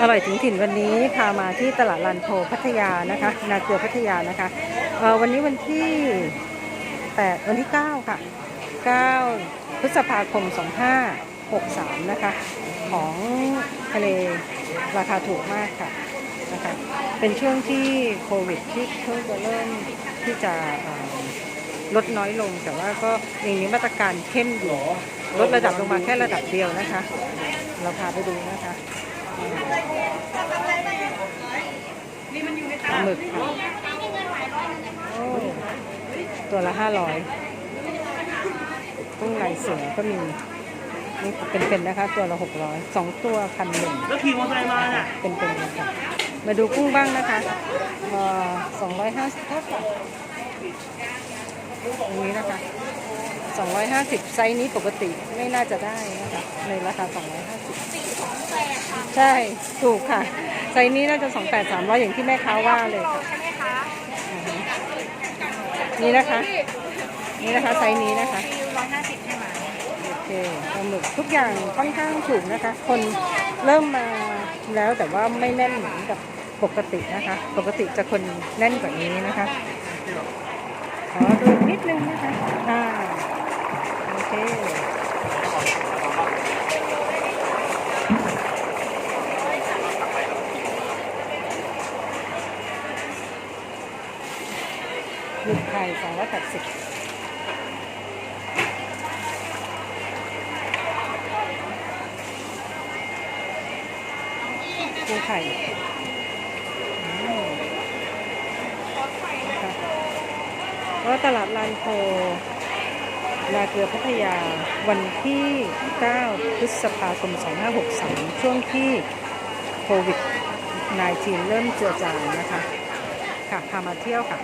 อร่อยถึงถิ่นวันนี้พามาที่ตลาดลานโพพัทยานะคะ นาเกลือพัทยานะคะวันนี้วันที่8วันที่ 9 ค่ะ 9 พฤษภาคม 2563 นะคะ ของทะเลราคาถูกมากค่ะนะคะเป็นช่วงที่โควิดที่เพิ่งจะเริ่มที่จะลดน้อยลง แต่ว่าก็ยังมีมาตรการเข้มอยู่ลดระดับลงมาแค่ระดับเดียวนะคะ เราพาไปดูนะคะ ปลาหมึกค่ะโอ้ตัวละห้าร้อยกุ้งลายเสือก็มี นี่เป็นๆนะคะ ตัวละหกร้อยสองตัวพันหนึ่งแล้วขี่มอเตอร์ไซค์มาน่ะเป็นๆนะคะมาดูกุ้งบ้างนะคะสองร้อยห้าสิบตรงนี้นะคะ250ไซส์นี้ปกติไม่น่าจะได้นะคะในราคา250 ใช่ถูกค่ะไซส์นี้น่าจะ28 300อย่างที่แม่ค้าว่าเลยค่ะอือฮึนี่นะคะ นี่นะคะไซส์นี้นะคะร้อยห้าสิบใช่ไหมโอเคปลาหมึกทุกอย่างค่อนข้างถูกนะคะ คนเริ่มมาแล้วแต่ว่าไม่แน่นเหมือนกับปกตินะคะ ปกติจะคนแน่นกว่านี้นะคะขอดูนิดนึงนะคะอ่าโอเค หนึ่งไข่สองร้อยแปดสิบปูไข่อืมนะคะก็ตลาดลานโพนาเกลือพัทยาวันที่ 9 พฤษภาคม 2563 ช่วงที่โควิด -19 เริ่มเจือจางนะคะ ค่ะ พามาเที่ยวค่ะ